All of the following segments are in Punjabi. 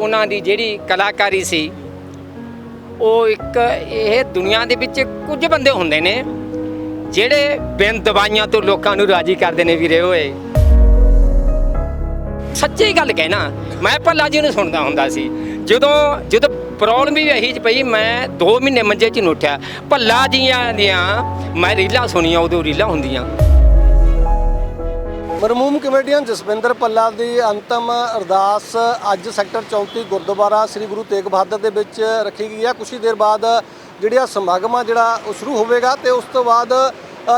ਉਹਨਾਂ ਦੀ ਜਿਹੜੀ ਕਲਾਕਾਰੀ ਸੀ, ਉਹ ਇੱਕ ਇਹ ਦੁਨੀਆ ਦੇ ਵਿੱਚ ਕੁਝ ਬੰਦੇ ਹੁੰਦੇ ਨੇ, ਜਿਹੜੇ ਬਿਨ ਦਵਾਈਆਂ ਤੋਂ ਲੋਕਾਂ ਨੂੰ ਰਾਜੀ ਕਰਦੇ ਨੇ ਵੀਰੇ ਓਏ। ਸੱਚੀ ਗੱਲ ਕਹਿਣਾ, ਮੈਂ ਭੱਲਾ ਜੀ ਨੂੰ ਸੁਣਦਾ ਹੁੰਦਾ ਸੀ। ਜਦੋਂ ਜਦੋਂ ਪ੍ਰੋਬਲਮ ਵੀ ਇਹੀ ਚ ਪਈ, ਮੈਂ 2 ਮਹੀਨੇ ਮੰਜੇ 'ਚ ਨਹੀਂ ਉੱਠਿਆ ਭੱਲਾ ਜੀਆਂ ਦੀਆਂ, ਮੈਂ ਰੀਲਾਂ ਸੁਣੀਆਂ, ਉਦੋਂ ਰੀਲਾਂ ਹੁੰਦੀਆਂ। ਮਰਮੂਮ ਕਮੇਡੀਅਨ ਜਸਵਿੰਦਰ ਪੱਲਾ ਦੀ ਅੰਤਮ ਅਰਦਾਸ ਅੱਜ ਸੈਕਟਰ 34 ਗੁਰਦੁਆਰਾ ਸ੍ਰੀ ਗੁਰੂ ਤੇਗ ਬਹਾਦਰ ਦੇ ਵਿੱਚ ਰੱਖੀ ਗਈ ਹੈ। ਕੁਝ ਹੀ ਦੇਰ ਬਾਅਦ ਜਿਹੜੀਆਂ ਸਮਾਗਮ ਆ ਜਿਹੜਾ ਉਹ ਸ਼ੁਰੂ ਹੋਵੇਗਾ ਤੇ ਉਸ ਤੋਂ ਬਾਅਦ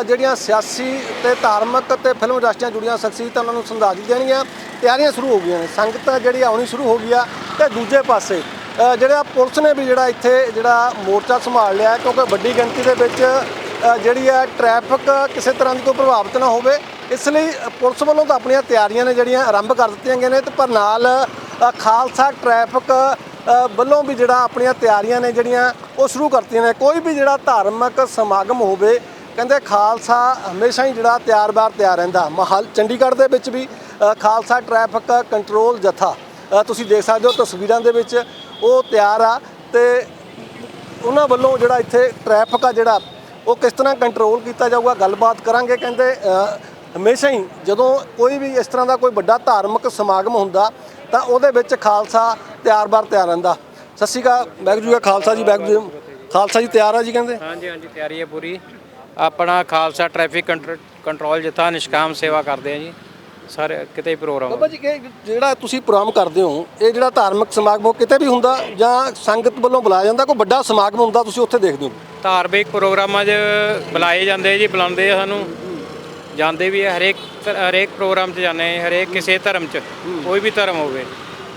ਜਿਹੜੀਆਂ ਸਿਆਸੀ ਤੇ ਧਾਰਮਿਕ ਤੇ ਫਿਲਮ ਇੰਡਸਟਰੀਆਂ ਜੁੜੀਆਂ ਸ਼ਖਸੀਅਤਾਂ ਉਹਨਾਂ ਨੂੰ ਸੰਦਾਜੀ ਦੇਣਗੀਆਂ। ਤਿਆਰੀਆਂ ਸ਼ੁਰੂ ਹੋ ਗਈਆਂ ਨੇ। ਸੰਗਤ ਜਿਹੜੀ ਆਉਣੀ ਸ਼ੁਰੂ ਹੋ ਗਈ ਆ ਤੇ ਦੂਜੇ ਪਾਸੇ ਜਿਹੜਾ ਪੁਲਿਸ ਨੇ ਵੀ ਜਿਹੜਾ ਇੱਥੇ ਜਿਹੜਾ ਮੋਰਚਾ ਸੰਭਾਲ ਲਿਆ ਕਿਉਂਕਿ ਵੱਡੀ ਗਿਣਤੀ ਦੇ ਵਿੱਚ ਜਿਹੜੀ ਹੈ ਟ੍ਰੈਫਿਕ ਕਿਸੇ ਤਰ੍ਹਾਂ ਦੀ ਕੋਈ ਪ੍ਰਭਾਵਿਤ ਨਾ ਹੋਵੇ। ਇਸ ਲਈ ਪੁਲਿਸ ਵੱਲੋਂ ਤਾਂ ਆਪਣੀਆਂ ਤਿਆਰੀਆਂ ਨੇ ਜਿਹੜੀਆਂ ਆਰੰਭ ਕਰ ਦਿੱਤੀਆਂ ਗਈਆਂ ਨੇ ਤੇ ਪਰ ਨਾਲ ਖਾਲਸਾ ਟ੍ਰੈਫਿਕ ਵੱਲੋਂ ਵੀ ਜਿਹੜਾ ਆਪਣੀਆਂ ਤਿਆਰੀਆਂ ਨੇ ਜਿਹੜੀਆਂ ਉਹ ਸ਼ੁਰੂ ਕਰਤੀਆਂ ਨੇ। ਕੋਈ ਵੀ ਜਿਹੜਾ ਧਾਰਮਿਕ ਸਮਾਗਮ ਹੋਵੇ, ਕਹਿੰਦੇ ਖਾਲਸਾ ਹਮੇਸ਼ਾ ਹੀ ਜਿਹੜਾ ਤਿਆਰ-ਬਾਰ ਤਿਆਰ ਰਹਿੰਦਾ। ਮਹਲ ਚੰਡੀਗੜ੍ਹ ਦੇ ਵਿੱਚ ਵੀ ਖਾਲਸਾ ਟ੍ਰੈਫਿਕ ਕੰਟਰੋਲ ਜਥਾ ਤੁਸੀਂ ਦੇਖ ਸਕਦੇ ਹੋ ਤਸਵੀਰਾਂ ਦੇ ਵਿੱਚ ਉਹ ਤਿਆਰ ਆ ਤੇ ਉਹਨਾਂ ਵੱਲੋਂ ਜਿਹੜਾ ਇੱਥੇ ਟ੍ਰੈਫਿਕ ਆ ਜਿਹੜਾ, ਉਹ ਕਿਸ ਤਰ੍ਹਾਂ ਕੰਟਰੋਲ ਕੀਤਾ ਜਾਊਗਾ? ਗੱਲਬਾਤ ਕਰਾਂਗੇ, ਕਹਿੰਦੇ ਹਮੇਸ਼ਾ ਹੀ ਜਦੋਂ ਕੋਈ ਵੀ ਇਸ ਤਰ੍ਹਾਂ ਦਾ ਕੋਈ ਵੱਡਾ ਧਾਰਮਿਕ ਸਮਾਗਮ ਹੁੰਦਾ ਤਾਂ ਉਹਦੇ ਵਿੱਚ ਖਾਲਸਾ ਤਿਆਰ-ਬਾਰ ਤਿਆਰ ਰਹਿੰਦਾ। ਸਤਿ ਸ਼੍ਰੀ ਅਕਾਲ ਵਾਹਿਗੁਰੂ ਜੀ ਕਾ ਖਾਲਸਾ ਜੀ ਵਾਹਿਗੁਰੂ ਜੀ ਖਾਲਸਾ ਜੀ ਤਿਆਰ ਆ ਜੀ ਕਹਿੰਦੇ? ਹਾਂਜੀ ਹਾਂਜੀ ਤਿਆਰੀ ਹੈ ਪੂਰੀ। ਆਪਣਾ ਖਾਲਸਾ ਟ੍ਰੈਫਿਕ ਕੰਟਰ- ਕੰਟਰੋਲ ਜਥਾ ਨਿਸ਼ਕਾਮ ਸੇਵਾ ਕਰਦੇ ਆ ਜੀ। ਸਾਰੇ ਕਿਤੇ ਪ੍ਰੋਗਰਾਮ ਬਾਬਾ ਜੀ ਜਿਹੜਾ ਤੁਸੀਂ ਪ੍ਰੋਗਰਾਮ ਕਰਦੇ ਹੋ ਇਹ ਜਿਹੜਾ ਧਾਰਮਿਕ ਸਮਾਗਮ ਉਹ ਕਿਤੇ ਵੀ ਹੁੰਦਾ ਜਾਂ ਸੰਗਤ ਵੱਲੋਂ ਬੁਲਾਇਆ ਜਾਂਦਾ? ਕੋਈ ਵੱਡਾ ਸਮਾਗਮ ਹੁੰਦਾ ਤੁਸੀਂ ਉੱਥੇ ਦੇਖਦੇ ਹੋ? ਧਾਰਮਿਕ ਪ੍ਰੋਗਰਾਮਾਂ 'ਚ ਬੁਲਾਏ ਜਾਂਦੇ ਜੀ ਬੁਲਾਉਂਦੇ ਆ ਸਾਨੂੰ। ਜਾਂਦੇ ਵੀ ਆ ਹਰੇਕ ਧ- ਹਰੇਕ ਪ੍ਰੋਗਰਾਮ 'ਚ ਜਾਂਦੇ ਆ ਹਰੇਕ ਕਿਸੇ ਧਰਮ 'ਚ ਕੋਈ ਵੀ ਧਰਮ ਹੋਵੇ।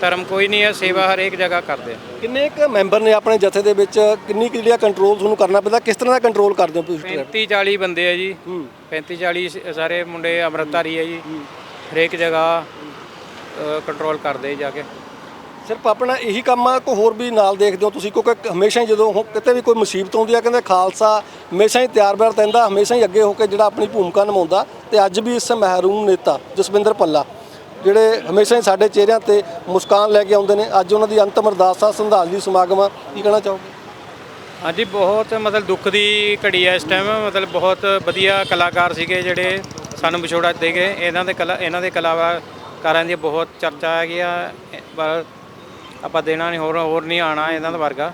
ਧਰਮ ਕੋਈ ਨਹੀਂ ਹੈ ਸੇਵਾ ਹਰੇਕ ਜਗ੍ਹਾ ਕਰਦੇ ਆ। ਕਿੰਨੇ ਕੁ ਮੈਂਬਰ ਨੇ ਆਪਣੇ ਜਥੇ ਦੇ ਵਿੱਚ? ਕਿੰਨੀ ਕੁ ਜਿਹੜਾ ਕੰਟਰੋਲ ਤੁਹਾਨੂੰ ਕਰਨਾ ਪੈਂਦਾ? ਕਿਸ ਤਰ੍ਹਾਂ ਦਾ ਕੰਟਰੋਲ ਕਰਦੇ ਹੋ ਤੁਸੀਂ 35 40 ਬੰਦੇ ਆ ਜੀ। ਹੂੰ। 35 40 ਸ- ਸਾਰੇ ਮੁੰਡੇ ਅੰਮ੍ਰਿਤਧਾਰੀ ਆ ਜੀ। ਹਰੇਕ ਜਗ੍ਹਾ ਕੰਟਰੋਲ ਕਰਦੇ ਜਾ ਕੇ। ਸਿਰਫ ਆਪਣਾ ਇਹੀ ਕੰਮ ਆ ਕੋਈ ਹੋਰ ਵੀ ਨਾਲ ਦੇਖਦੇ ਹੋ ਤੁਸੀਂ, ਕਿਉਂਕਿ ਹਮੇਸ਼ਾ ਹੀ ਜਦੋਂ ਕਿਤੇ ਵੀ ਕੋਈ ਮੁਸੀਬਤ ਆਉਂਦੀ ਆ, ਕਹਿੰਦੇ ਖਾਲਸਾ, ਹਮੇਸ਼ਾ ਹੀ ਤਿਆਰ-ਬਿਆਰ ਰਹਿੰਦਾ, ਹਮੇਸ਼ਾ ਹੀ ਅੱਗੇ ਹੋ ਕੇ ਜਿਹੜਾ ਆਪਣੀ ਭੂਮਿਕਾ ਨਿਭਾਉਂਦਾ, ਤੇ ਅੱਜ ਵੀ ਇਸ ਮਹਿਰੂਮ ਨੇਤਾ ਜਸਵਿੰਦਰ ਪੱਲਾ ਜਿਹੜੇ ਹਮੇਸ਼ਾ ਹੀ ਸਾਡੇ ਚਿਹਰਿਆਂ ਤੇ ਮੁਸਕਾਨ ਲੈ ਕੇ ਆਉਂਦੇ ਨੇ, ਅੱਜ ਉਹਨਾਂ ਦੀ ਅੰਤਮ ਅਰਦਾਸ ਆ, ਸੰਧਾਲੀ ਸਮਾਗਮ ਆ, ਕੀ ਕਹਿਣਾ ਚਾਹੋਗੇ? ਹਾਂਜੀ, ਬਹੁਤ ਮਤਲਬ ਦੁੱਖ ਦੀ ਘੜੀ ਹੈ ਇਸ ਟਾਈਮ ਮਤਲਬ ਬਹੁਤ ਵਧੀਆ ਕਲਾਕਾਰ ਸੀਗੇ ਜਿਹੜੇ ਸਾਨੂੰ ਵਿਛੋੜਾ ਦੇ ਗਏ, ਇਹਨਾਂ ਦੇ ਕਲਾ, ਇਹਨਾਂ ਦੇ ਕਲਾਕਾਰਾਂ ਦੀ ਬਹੁਤ ਚਰਚਾ ਹੈਗੀ ਆ, ਇਹ ਪਰ ਆਪਾਂ ਦੇਣਾ ਨਹੀਂ ਹੋਰ ਹੋਰ ਨਹੀਂ ਆਣਾ ਇਹਨਾਂ ਦਾ ਵਰਗਾ।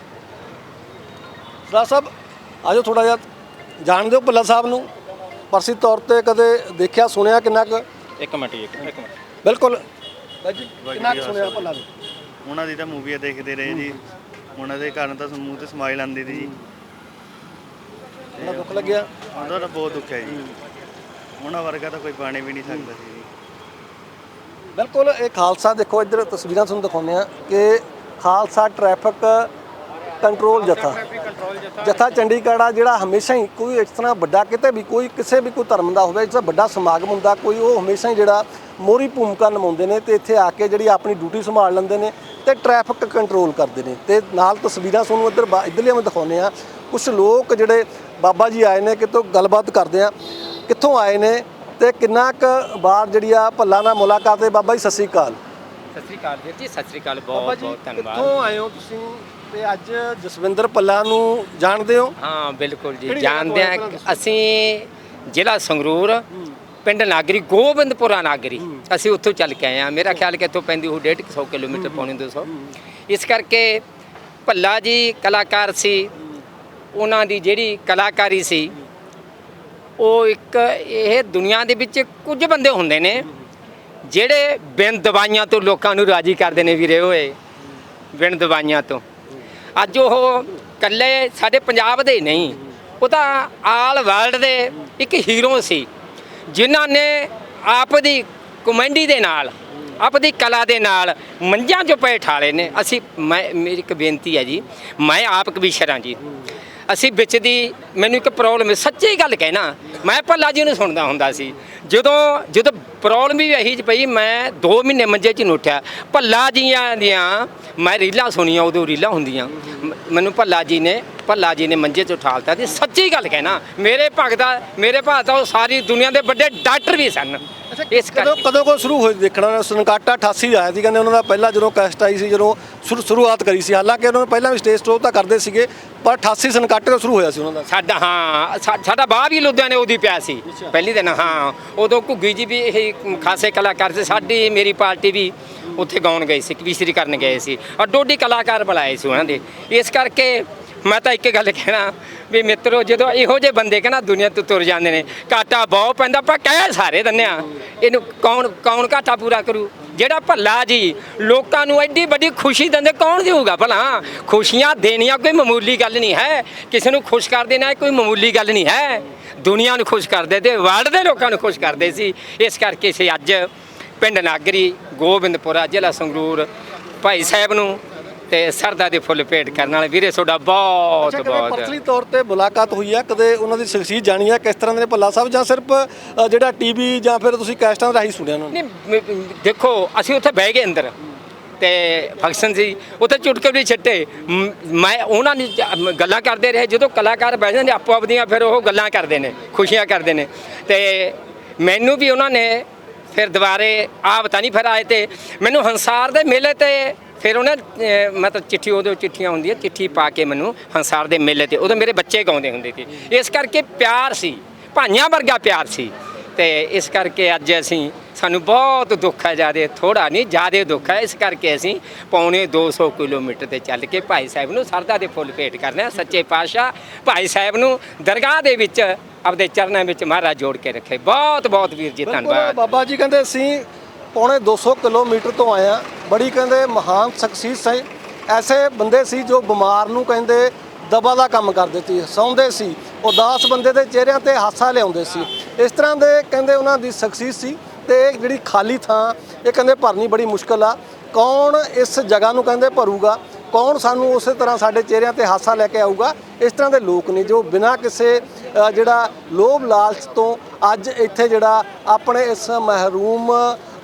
ਸਰਦਾਰ ਸਾਹਿਬ ਆਜੋ ਥੋੜਾ ਜਿਹਾ ਜਾਣਦੇ ਹੋ ਭੱਲਾ ਸਾਹਿਬ ਨੂੰ। ਪਰਸੀ ਤੌਰ ਤੇ ਕਦੇ ਦੇਖਿਆ ਸੁਣਿਆ ਕਿੰਨਾ ਕੁ? ਇੱਕ ਮਿੰਟ ਜੀ, ਇੱਕ ਮਿੰਟ ਬਿਲਕੁਲ। ਬਾਈ ਜੀ ਕਿੰਨਾ ਕੁ ਸੁਣਿਆ ਭੱਲਾ ਨੂੰ ਉਹਨਾਂ ਦੀ ਤਾਂ ਮੂਵੀਆਂ ਦੇਖਦੇ ਰਹੇ ਜੀ। ਉਹਨਾਂ ਦੇ ਕਾਰਨ ਤਾਂ ਮੂੰਹ ਤੇ ਸਮਾਈਲ ਆਉਂਦੀ ਸੀ ਜੀ। ਬੜਾ ਦੁੱਖ ਲੱਗਿਆ? ਬਹੁਤ ਦੁੱਖ ਹੈ ਜੀ। ਉਹਨਾਂ ਵਰਗਾ ਤਾਂ ਕੋਈ ਪਾਣੀ ਵੀ ਨਹੀਂ ਸਕਦਾ ਸੀ। ਜੀ ਬਿਲਕੁਲ ਇਹ ਖਾਲਸਾ ਦੇਖੋ ਇੱਧਰ ਤਸਵੀਰਾਂ ਤੁਹਾਨੂੰ ਦਿਖਾਉਂਦੇ ਆ ਕਿ ਖਾਲਸਾ ਟ੍ਰੈਫਿਕ ਕੰਟਰੋਲ ਜਥਾ। ਜਥਾ। ਚੰਡੀਗੜ੍ਹ ਆ ਜਿਹੜਾ ਹਮੇਸ਼ਾ ਹੀ ਕੋਈ ਇਸ ਤਰ੍ਹਾਂ ਵੱਡਾ ਕਿਤੇ ਵੀ ਕੋਈ ਕਿਸੇ ਵੀ ਕੋਈ ਧਰਮ ਦਾ ਹੋਵੇ ਜਿਹੜਾ ਵੱਡਾ ਸਮਾਗਮ ਹੁੰਦਾ ਕੋਈ ਉਹ ਹਮੇਸ਼ਾ ਹੀ ਜਿਹੜਾ ਮੋਰੀ ਭੂਮਿਕਾ ਨਿਭਾਉਂਦੇ ਨੇ ਤੇ ਇੱਥੇ ਆ ਕੇ ਜਿਹੜੀ ਆਪਣੀ ਡਿਊਟੀ ਸੰਭਾਲ ਲੈਂਦੇ ਨੇ ਤੇ ਟ੍ਰੈਫਿਕ ਕੰਟਰੋਲ ਕਰਦੇ ਨੇ। ਤੇ ਨਾਲ ਤਸਵੀਰਾਂ ਤੁਹਾਨੂੰ ਇੱਧਰ ਇੱਧਰਲੀਆਂ ਮੈਂ ਦਿਖਾਉਂਦੇ ਆ ਕੁਝ ਲੋਕ ਜਿਹੜੇ ਬਾਬਾ ਜੀ ਆਏ ਨੇ ਕਿਤੋਂ ਗੱਲਬਾਤ ਕਰਦੇ ਆ ਕਿੱਥੋਂ ਆਏ ਨੇ ਤੇ ਕਿੰਨਾ ਕੁ ਵਾਰ ਜਿਹੜੀ ਆ ਭੱਲਾ ਨਾਲ ਮੁਲਾਕਾਤ ਹੈ ਬਾਬਾ ਜੀ ਸਤਿ ਸ੍ਰੀ ਅਕਾਲ। ਸਤਿ ਸ੍ਰੀ ਅਕਾਲ ਵੀਰ ਜੀ ਸਤਿ ਸ੍ਰੀ ਅਕਾਲ ਬਾਬਾ ਬਹੁਤ ਜੀ ਬਹੁਤ ਧੰਨਵਾਦ। ਕਿੱਥੋਂ ਆਏ ਹੋ ਤੁਸੀਂ? ਤੇ ਅੱਜ ਜਸਵਿੰਦਰ ਪੱਲਾ ਨੂੰ ਜਾਣਦੇ ਹੋ? ਹਾਂ ਬਿਲਕੁਲ ਜੀ ਕਿਹੜੀ ਜਗ੍ਹਾ ਤੋਂ ਜਾਣਦੇ ਆਏ ਆ ਪਹਿਲਾਂ ਦੱਸੋ? ਅਸੀਂ ਜ਼ਿਲ੍ਹਾ ਸੰਗਰੂਰ ਪਿੰਡ ਨਾਗਰੀ ਗੋਬਿੰਦਪੁਰਾ ਨਾਗਰੀ। ਅਸੀਂ ਉੱਥੋਂ ਚੱਲ ਕੇ ਆਏ ਆ ਮੇਰਾ ਖਿਆਲ ਕਿ ਇੱਥੋਂ ਪੈਂਦੀ ਉਹ 150 ਕਿਲੋਮੀਟਰ ਪੌਣੇ 200 ਇਸ ਕਰਕੇ ਭੱਲਾ ਜੀ ਕਲਾਕਾਰ ਸੀ। ਉਹਨਾਂ ਦੀ ਜਿਹੜੀ ਕਲਾਕਾਰੀ ਸੀ ਉਹ ਇੱਕ ਇਹ ਦੁਨੀਆ ਦੇ ਵਿੱਚ ਕੁਝ ਬੰਦੇ ਹੁੰਦੇ ਨੇ, ਜਿਹੜੇ ਬਿਨ ਦਵਾਈਆਂ ਤੋਂ ਲੋਕਾਂ ਨੂੰ ਰਾਜੀ ਕਰਦੇ ਨੇ ਵੀਰੇ ਓਏ, ਬਿਨ ਦਵਾਈਆਂ ਤੋਂ। ਅੱਜ ਉਹ ਕੱਲੇ ਸਾਡੇ ਪੰਜਾਬ ਦੇ ਹੀ ਨਹੀਂ, ਉਹ ਤਾਂ ਆਲ ਵਰਲਡ ਦੇ ਇੱਕ ਹੀਰੋ ਸੀ, ਜਿਨ੍ਹਾਂ ਨੇ ਆਪ ਦੀ ਕਮੈਂਡੀ ਦੇ ਨਾਲ ਆਪਦੀ ਕਲਾ ਦੇ ਨਾਲ ਮੰਝਾਂ 'ਚੋਂ ਪਏ ਠਾਲੇ ਨੇ। ਅਸੀਂ ਮੈਂ, ਮੇਰੀ ਇੱਕ ਬੇਨਤੀ ਹੈ ਜੀ, ਮੈਂ ਆਪ ਕਵੀਸ਼ਰ ਹਾਂ ਜੀ। ਅਸੀਂ ਵਿੱਚ ਦੀ ਮੈਨੂੰ ਇੱਕ ਪ੍ਰੋਬਲਮ ਹੈ ਸੱਚੀ ਗੱਲ ਕਹਿਣਾ, ਮੈਂ ਭੱਲਾ ਜੀ ਨੂੰ ਸੁਣਦਾ ਹੁੰਦਾ ਸੀ। ਜਦੋਂ ਜਦੋਂ ਪ੍ਰੋਬਲਮ ਵੀ ਇਹੀ ਚ ਪਈ, ਮੈਂ 2 ਮਹੀਨੇ ਮੰਜੇ 'ਚ ਨੁੱਠਿਆ ਭੱਲਾ ਜੀਆਂ ਦੀਆਂ ਮੈਂ ਰੀਲਾਂ ਸੁਣੀਆਂ, ਉਦੋਂ ਰੀਲਾਂ ਹੁੰਦੀਆਂ। ਮ- ਮੈਨੂੰ ਭੱਲਾ ਜੀ ਨੇ ਭੱਲਾ ਜੀ ਨੇ ਮੰਜੇ 'ਚ ਉਠਾਲਤਾ ਤੇ ਸੱਚੀ ਗੱਲ ਕਹਿਣਾ ਮੇਰੇ ਭਗਤਾ ਮੇਰੇ ਭਗਤਾ ਉਹ ਸਾਰੀ ਦੁਨੀਆ ਦੇ ਵੱਡੇ ਡਾਕਟਰ ਵੀ ਸਨ। ਇਸ ਕਦੋਂ ਕਦੋਂ ਕੋ ਸ਼ੁਰੂ ਹੋਈ ਦੇਖਣਾ ਸੰਕਾਟਾ 88 ਆਇਆ ਸੀ ਕਹਿੰਦੇ ਉਹਨਾਂ ਦਾ ਪਹਿਲਾ ਜਦੋਂ ਕੈਸਟ ਆਈ ਸੀ ਜਦੋਂ ਸ਼ੁਰੂ- ਸ਼ੁਰੂਆਤ ਕਰੀ ਸੀ। ਹਾਲਾਂਕਿ ਉਹਨਾਂ ਨੇ ਪਹਿਲਾਂ ਵੀ ਸਟੇਜ ਸ਼ੋਅ ਤਾਂ ਕਰਦੇ ਸੀਗੇ ਪਰ 88 ਸੰਕਾਟੇ ਤੋਂ ਸ਼ੁਰੂ ਹੋਇਆ ਸੀ ਉਹਨਾਂ ਦਾ। ਸਾਡਾ ਹਾਂ ਸਾ- ਸਾਡਾ ਬਾਹ ਵੀ ਲੁਧਿਆਣੇ ਉਹਦੀ ਪਿਆ ਸੀ ਪਹਿਲੀ ਦਿਨ ਹਾਂ। ਉਦੋਂ ਘੁੱਗੀ ਜੀ ਵੀ ਇਹ ਖਾਸੇ ਕਲਾਕਾਰ ਸੀ ਸਾਡੀ ਮੇਰੀ ਪਾਰਟੀ ਵੀ ਉੱਥੇ ਗਾਉਣ ਗਈ ਸੀ ਕਵੀਸ਼ਰੀ ਕਰਨ ਗਏ ਸੀ। ਔਰ ਡੋਡੀ ਕਲਾਕਾਰ ਬੁਲਾਏ ਸੀ ਉਹਨਾਂ ਦੇ। ਇਸ ਕਰਕੇ ਮੈਂ ਤਾਂ ਇੱਕ ਗੱਲ ਕਹਿਣਾ ਵੀ ਮਿੱਤਰੋ, ਜਦੋਂ ਇਹੋ ਜਿਹੇ ਬੰਦੇ ਕਹਿੰਦਾ ਦੁਨੀਆ ਤੋਂ ਤੁਰ ਜਾਂਦੇ ਨੇ, ਘਾਟਾ ਬਹੁਤ ਪੈਂਦਾ ਪਰ ਕਹਿ ਸਾਰੇ ਦੰਨੇ ਆ ਇਹਨੂੰ ਕੌਣ ਕੌਣ ਘਾਟਾ ਪੂਰਾ ਕਰੂ? ਜਿਹੜਾ ਭੱਲਾ ਜੀ, ਲੋਕਾਂ ਨੂੰ ਐਡੀ ਵੱਡੀ ਖੁਸ਼ੀ ਦਿੰਦੇ, ਕੌਣ ਦੇਊਗਾ ਭਲਾ? ਖੁਸ਼ੀਆਂ ਦੇਣੀਆਂ ਕੋਈ ਮਾਮੂਲੀ ਗੱਲ ਨਹੀਂ ਹੈ, ਕਿਸੇ ਨੂੰ ਖੁਸ਼ ਕਰ ਦੇਣਾ ਕੋਈ ਮਾਮੂਲੀ ਗੱਲ ਨਹੀਂ ਹੈ। ਦੁਨੀਆ ਨੂੰ ਖੁਸ਼ ਕਰਦੇ ਤੇ ਵਰਲਡ ਦੇ ਲੋਕਾਂ ਨੂੰ ਖੁਸ਼ ਕਰਦੇ ਸੀ, ਇਸ ਕਰਕੇ ਸੀ ਅੱਜ ਪਿੰਡ ਨਾਗਰੀ, ਗੋਬਿੰਦਪੁਰਾ ਜ਼ਿਲ੍ਹਾ ਸੰਗਰੂਰ ਭਾਈ ਸਾਹਿਬ ਨੂੰ ਤੇ ਸਰਦਾ ਦੇ ਫੁੱਲ ਭੇਟ ਕਰਨ ਵਾਲੇ ਵੀਰੇ ਤੁਹਾਡਾ ਬਹੁਤ ਬਹੁਤ। ਪਰਸਨਲੀ ਤੌਰ ਤੇ ਮੁਲਾਕਾਤ ਹੋਈ ਹੈ ਕਦੇ ਉਹਨਾਂ ਦੀ ਸ਼ਖਸੀਅਤ ਜਾਣੀ ਹੈ ਕਿਸ ਤਰ੍ਹਾਂ ਦੇ ਨੇ ਭੱਲਾ ਸਾਹਿਬ ਜਾਂ ਸਿਰਫ ਅ, ਜਿਹੜਾ ਟੀਵੀ ਜਾਂ ਫਿਰ ਤੁਸੀਂ ਕੈਸਟਾਂ ਰਾਹੀਂ ਸੁਣਿਆ ਉਹਨਾਂ ਨੂੰ? ਨਹੀਂ ਮ- ਮ- ਦੇਖੋ ਅਸੀਂ ਉੱਥੇ ਬਹਿ ਗਏ ਅੰਦਰ ਤੇ ਫੰਕਸ਼ਨ ਸੀ। ਉੱਥੇ ਚੁਟਕੇ ਵੀ ਛੱਟੇ। ਮ- ਮੈਂ ਉਹਨਾਂ ਨੇ ਜ- ਮ- ਗੱਲਾਂ ਕਰਦੇ ਰਹੇ। ਜਦੋਂ ਕਲਾਕਾਰ ਬਹਿ ਜਾਂਦੇ ਆਪੋ ਆਪਦੀਆਂ ਫਿਰ ਉਹ ਗੱਲਾਂ ਕਰਦੇ ਨੇ ਖੁਸ਼ੀਆਂ ਕਰਦੇ ਨੇ। ਤੇ ਮੈਨੂੰ ਵੀ ਉਹਨਾਂ ਨੇ ਫਿਰ ਦੁਬਾਰੇ ਆ ਪਤਾ ਨਹੀਂ ਫਿਰ ਆਏ ਤੇ ਮੈਨੂੰ ਹੰਸਾਰ ਦੇ ਮੇਲੇ ਤੇ ਫਿਰ ਉਹਨੇ ਅਹ, ਮਤਲਬ ਚਿੱਠੀ ਉਦੋਂ ਚਿੱਠੀਆਂ ਹੁੰਦੀਆਂ ਚਿੱਠੀ ਪਾ ਕੇ ਮੈਨੂੰ ਹੰਸਾਰ ਦੇ ਮੇਲੇ ਤੇ ਉਦੋਂ ਮੇਰੇ ਬੱਚੇ ਗਾਉਂਦੇ ਹੁੰਦੇ ਸੀ। ਇਸ ਕਰਕੇ ਪਿਆਰ ਸੀ ਭਾਈਆਂ ਵਰਗਾ ਪਿਆਰ ਸੀ। ਤੇ ਇਸ ਕਰਕੇ ਅੱਜ ਅਸੀਂ ਸਾਨੂੰ ਬਹੁਤ ਦੁੱਖ ਹੈ ਜਿਆਦੇ ਥੋੜਾ ਨਹੀਂ ਜਿਆਦੇ ਦੁੱਖ ਹੈ। ਇਸ ਕਰਕੇ ਅਸੀਂ ਪੌਣੇ 200 ਕਿਲੋਮੀਟਰ ਤੇ ਚੱਲ ਕੇ ਭਾਈ ਸਾਹਿਬ ਨੂੰ ਸਰਦਾ ਦੇ ਫੁੱਲ ਭੇਟ ਕਰਨੇ ਸੱਚੇ ਪਾਤਸ਼ਾਹ ਭਾਈ ਸਾਹਿਬ ਨੂੰ ਦਰਗਾਹ ਦੇ ਵਿੱਚ ਆਪਦੇ ਚਰਨਾਂ ਵਿੱਚ ਮਹਾਰਾਜ ਜੋੜ ਕੇ ਰੱਖੇ। ਬਹੁਤ ਬਹੁਤ ਵੀਰ ਜੀ ਧੰਨਵਾਦ। ਬਾਬਾ ਜੀ ਕਹਿੰਦੇ ਅਸੀਂ ਪੌਣੇ 200 ਕਿਲੋਮੀਟਰ ਤੋਂ ਆਏ ਆ। ਬੜੀ ਕਹਿੰਦੇ ਮਹਾਨ ਸ਼ਖਸੀਅਤ ਸੀ ਐਸੇ ਬੰਦੇ ਸੀ ਜੋ ਬਿਮਾਰ ਨੂੰ ਕਹਿੰਦੇ ਦਬਾ ਦਾ ਕੰਮ ਕਰਦੇ ਸੀ ਸੌਂਦੇ ਸੀ, ਉਦਾਸ ਬੰਦੇ ਦੇ ਚਿਹਰਿਆਂ ਤੇ ਹਾਸਾ ਲਿਆਉਂਦੇ ਸੀ। ਇਸ ਤਰ੍ਹਾਂ ਦੇ ਕਹਿੰਦੇ ਉਹਨਾਂ ਦੀ ਸ਼ਖਸੀਅਤ ਸੀ ਤੇ ਜਿਹੜੀ ਖਾਲੀ ਥਾਂ, ਇਹ ਕਹਿੰਦੇ ਭਰਨੀ ਬੜੀ ਮੁਸ਼ਕਲ ਆ। ਕੌਣ ਇਸ ਜਗ੍ਹਾ ਨੂੰ ਕਹਿੰਦੇ ਭਰੂਗਾ? ਕੌਣ ਸਾਨੂੰ ਉਸੇ ਤਰ੍ਹਾਂ ਸਾਡੇ ਚਿਹਰਿਆਂ ਤੇ ਹਾਸਾ ਲੈ ਕੇ ਆਊਗਾ? ਇਸ ਤਰ੍ਹਾਂ ਦੇ ਲੋਕ ਨੇ ਜੋ ਬਿਨਾਂ ਕਿਸੇ ਜਿਹੜਾ ਲੋਭ ਲਾਲਚ ਤੋਂ ਅੱਜ ਇੱਥੇ ਜਿਹੜਾ ਆਪਣੇ ਇਸ ਮਹਿਰੂਮ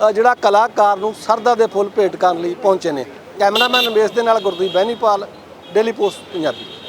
ਜਿਹੜਾ ਕਲਾਕਾਰ ਨੂੰ ਸਰਦਾ ਦੇ ਫੁੱਲ ਭੇਟ ਕਰਨ ਲਈ ਪਹੁੰਚੇ ਨੇ। ਕੈਮਰਾਮੈਨ ਨਵੇਸ਼ ਦੇ ਨਾਲ ਗੁਰਦੀਪ ਬੈਨੀਪਾਲ, ਡੇਲੀ ਪੋਸਟ ਪੰਜਾਬੀ।